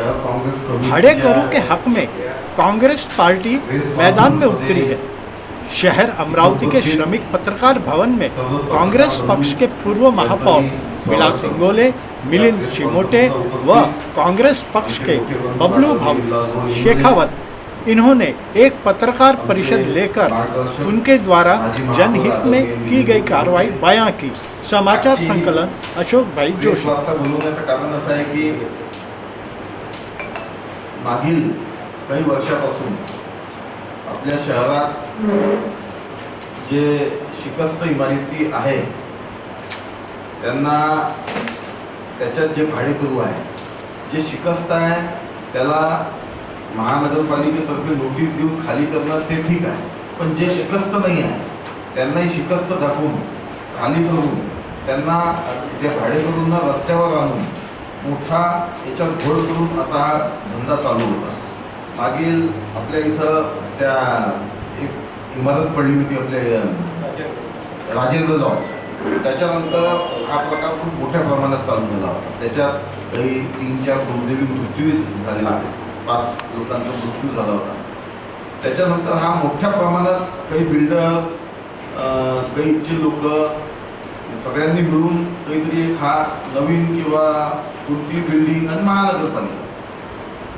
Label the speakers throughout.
Speaker 1: Committee
Speaker 2: भाडेकरों के हक में Congress party मैदान में उतरी है। शहर अमरावती के श्रमिक पत्रकार भवन में कांग्रेस पक्ष के पूर्व महापौर विलास सिंगोले मिलिंद शिमोटे व कांग्रेस पक्ष के बबलू भाऊ शेखावत इन्होंने एक पत्रकार परिषद लेकर उनके द्वारा जनहित में की गई कार्रवाई बयां की। समाचार संकलन अशोक भाई जोशी।
Speaker 1: मागील काही वर्षापासून आपल्या शहरात जे शिकस्त इमारती आहे त्यांना त्याच्यात जे भाडेकरू आहे जे शिकस्त आहे त्याला महानगरपालिकेतर्फे नोटीस देऊन खाली करणं ते ठीक आहे. पण जे शिकस्त नाही आहे त्यांनाही शिकस्त दाखवून खाली करून त्यांना त्या भाडेकरूंना रस्त्यावर आणून मोठा याच्यात घोड करून असा हा धंदा चालू होता. मागील आपल्या इथं त्या एक इमारत पडली होती आपल्या राजेंद्र लॉज. त्याच्यानंतर हा प्रकार खूप मोठ्या प्रमाणात चालू झाला होता. त्याच्यात काही तीन चार दुर्दैवी मृत्यू झाले होते. पाच लोकांचा मृत्यू झाला होता. त्याच्यानंतर हा मोठ्या प्रमाणात काही बिल्डर काहीचे लोक सगळ्यांनी मिळून काहीतरी एक हा नवीन किंवा कोणती बिल्डिंग आणि महानगरपालिका.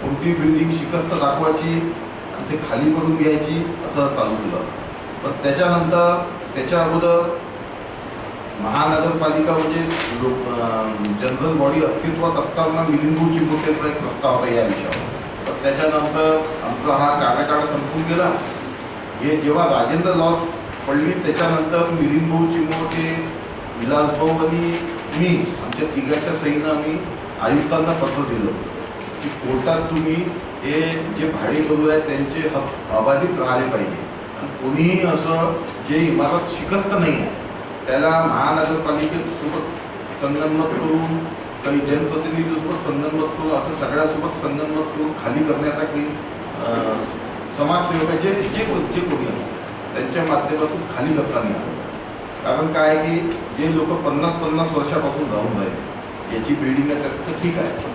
Speaker 1: कोणती बिल्डिंग शिकस्त दाखवायची आणि ते खाली करून घ्यायची असं चालू केलं. पण त्याच्यानंतर त्याच्या अगोदर महानगरपालिका म्हणजे लोक जनरल बॉडी अस्तित्वात असताना मिलिंदू चिमुटेचा एक प्रस्ताव होता या विषयावर. पण त्याच्यानंतर आमचा हा कार्यकाळ संपून गेला. हे जेव्हा राजेंद्र लॉज पडली त्याच्यानंतर मिलिंद भाऊ विलास भाऊ आणि मी आमच्या तिघाच्या सहीनं आम्ही आयुक्तांना पत्र दिलं की कोर्टात तुम्ही हे जे भाडेकरू आहेत त्यांचे हक अबाधित राहिले पाहिजे. आणि कोणीही असं जे इमारत शिकस्त नाही आहे त्याला महानगरपालिकेसोबत संगनमत करून काही जनप्रतिनिधीसोबत संगनमत करून असं सगळ्यासोबत संगनमत करून खाली करण्याचा काही स- समाजसेवक जे जे जे कोणी असतात त्यांच्या माध्यमातून खाली करता नाही कारण काय आहे की जे लोक पन्नास पन्नास वर्षापासून राहून राहिले याची बिल्डिंग आहे त्याचं तर ठीक आहे.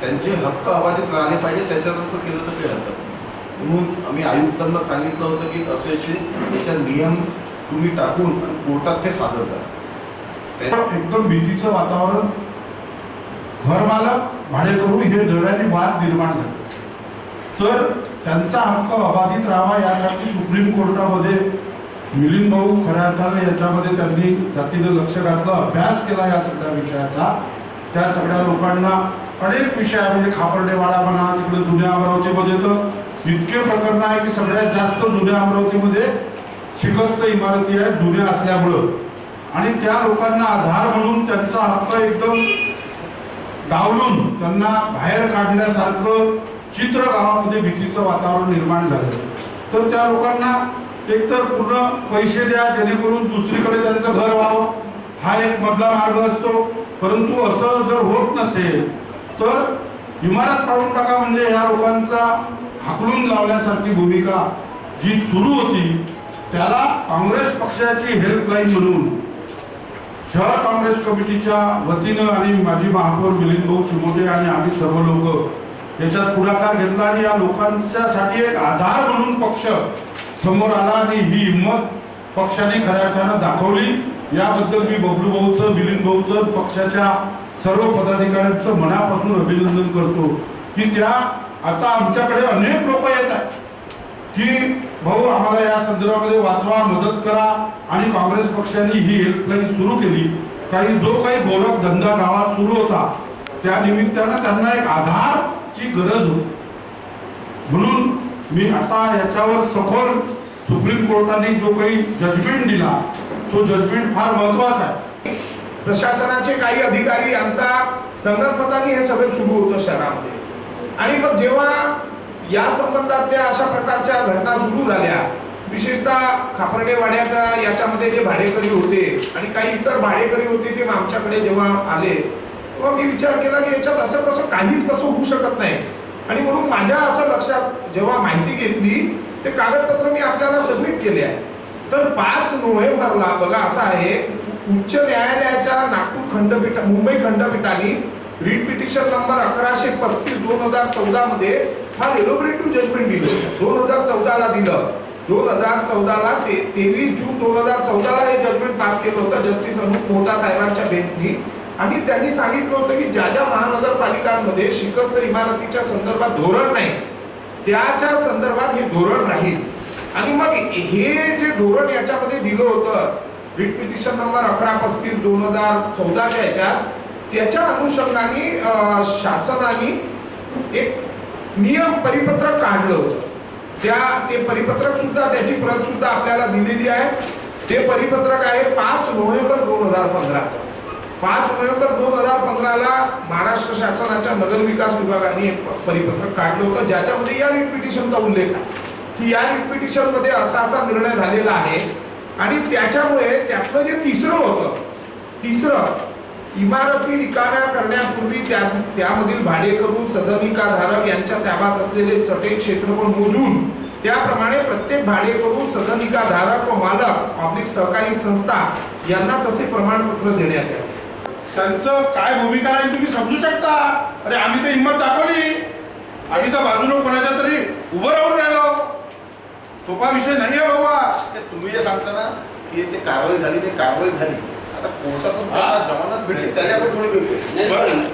Speaker 1: त्यांचे हक्क अबाधित राहिले पाहिजे त्याच्यानंतर केलं तर ते हरकत म्हणून आम्ही आयुक्तांना सांगितलं होतं की असे असे त्याच्या नियम तुम्ही टाकून कोर्टात ते सादर करा.
Speaker 3: एकदम भीतीचं वातावरण घरमालक भाडेकरू हे डोळ्याने वाद निर्माण झाले. तर त्यांचा हक्क अबाधित राहावा यासाठी सुप्रीम कोर्टामध्ये मिलिंद भाऊ खऱ्या अर्थाने याच्यामध्ये त्यांनी जातीनं लक्ष घातलं अभ्यास केला या सगळ्या विषयाचा. त्या सगळ्या लोकांना अनेक विषय आहे, म्हणजे खापर्डेवाडा म्हणा तिकडे जुन्या अमरावतीमध्ये तर इतके प्रकरण आहे की सगळ्यात जास्त जुन्या अमरावतीमध्ये शिकस्त इमारती आहेत जुन्या असल्यामुळं. आणि त्या लोकांना आधार म्हणून त्यांचा हक्क एकदम डावलून त्यांना बाहेर काढल्यासारखं चित्र गावामध्ये भीतीचं वातावरण निर्माण झालं. तर त्या लोकांना एकतर पूर्ण पैसे द्या जेणेकरून दुसरीकडे त्यांचं घर व्हावं. हा एक मधला मार्ग असतो. परंतु असं जर होत नसेल तर इमारत पाडून टाका म्हणजे ह्या लोकांचा हाकलून लावण्यासारखी भूमिका जी सुरू होती त्याला काँग्रेस पक्षाची हेल्पलाईन म्हणून शहर काँग्रेस कमिटीच्या वतीनं आणि माजी महापौर मिलिंद भाऊ चिमोटे आणि आम्ही सर्व लोक याच्यात पुढाकार घेतला आणि या लोकांच्यासाठी एक आधार म्हणून पक्ष समोर आला आणि ही हिंमत पक्षाने खऱ्या अर्थानं दाखवली. याबद्दल मी बबलू भाऊचं मिलिंद भाऊचं पक्षाच्या सर्व पदाधिकाऱ्यांचं मनापासून अभिनंदन करतो की त्या आता आमच्याकडे अनेक लोक येत आहेत. की भाऊ आम्हाला या संदर्भामध्ये वाचवा मदत करा आणि काँग्रेस पक्षाने ही हेल्पलाईन सुरू केली. काही जो काही गोरख धंदा गावात सुरू होता त्या निमित्तानं त्यांना एक आधारची गरज होती. म्हणून मी आता याच्यावर सखोल सुप्रीम कोर्टाने जो काही जजमेंट दिला तो जजमेंट फार महत्त्वाचा आहे.
Speaker 4: प्रशासनाचे काही अधिकारी आमचा संगतमताने हे सगळं सुरू होतं शहरामध्ये. आणि मग जेव्हा या संबंधातल्या अशा प्रकारच्या घटना सुरू झाल्या विशेषतः खापर्डे वाड्याच्या याच्यामध्ये जे भाडेकरी होते आणि काही इतर भाडेकरी होते ते आमच्याकडे जेव्हा आले तेव्हा मी विचार केला की याच्यात असं कसं काहीच कसं होऊ शकत नाही. आणि म्हणून माझ्या असं लक्षात जेव्हा माहिती घेतली ते कागदपत्र मी आपल्याला सबमिट केले आहे. तर पाच नोव्हेंबरला बघा असं आहे उच्च न्यायालयाच्या नागपूर खंडपीठ मुंबई खंडपीठाने रीट पिटिशन नंबर अकराशे पस्तीस दोन हजार चौदा मध्ये फार एलोबरेटिव्ह जजमेंट दिलं दोन हजार चौदाला दिलं. दोन हजार चौदाला ते तेवीस जून दोन हजार चौदाला हे जजमेंट पास केलं होतं. जस्टिस अनुप मोहता साहेबांच्या बेंचनी आणि त्यांनी सांगितलं होतं की ज्या ज्या महानगरपालिकांमध्ये शिकस्त इमारतीच्या संदर्भात धोरण नाही त्याच्या संदर्भात हे धोरण राहील. आणि मग हे जे धोरण याच्यामध्ये दिलं होतं रिट पिटिशन नंबर अकरा पस्तीस दोन हजार चौदाच्या याच्यात त्याच्या अनुषंगाने शासनाने एक नियम परिपत्रक काढलं होतं. त्या ते परिपत्रक सुद्धा त्याची प्रत सुद्धा आपल्याला दिलेली आहे. ते परिपत्रक आहे पाच नोव्हेंबर दोन हजार पंधराचं. पाच नोव्हेंबर दोन हजार पंधराला महाराष्ट्र शासनाच्या नगरविकास विभागाने प- परिपत्रक काढलं होतं ज्याच्यामध्ये या रिट पिटिशनचा उल्लेख आहे. की या रिट असा असा निर्णय झालेला आहे आणि त्याच्यामुळे त्यातलं जे तिसरं होतं तिसरं इमारती रिकाम्या करण्यापूर्वी त्या त्यामधील भाडेकरू सदनिकाधारक यांच्या ताब्यात असलेले चटे क्षेत्रफळ मोजून त्याप्रमाणे प्रत्येक भाडेकरू सदनिकाधारक व मालक पब्लिक सहकारी संस्था यांना तसे प्रमाणपत्र देण्यात यावे
Speaker 3: त्यांचं काय भूमिका आहे तुम्ही समजू शकता. अरे आम्ही तर हिंमत दाखवली. आम्ही तर बाजूने कोणाच्या तरी उभं राहून राहिलो. सोपा विषय नाही आहे बाबा.
Speaker 1: ते तुम्ही जे सांगता ना की ते कारवाई झाली ते कारवाई झाली. आता कोर्टातून. जमानत भेटेल त्याच्यावर थोडी वेगळी
Speaker 5: नाही,
Speaker 3: बरं.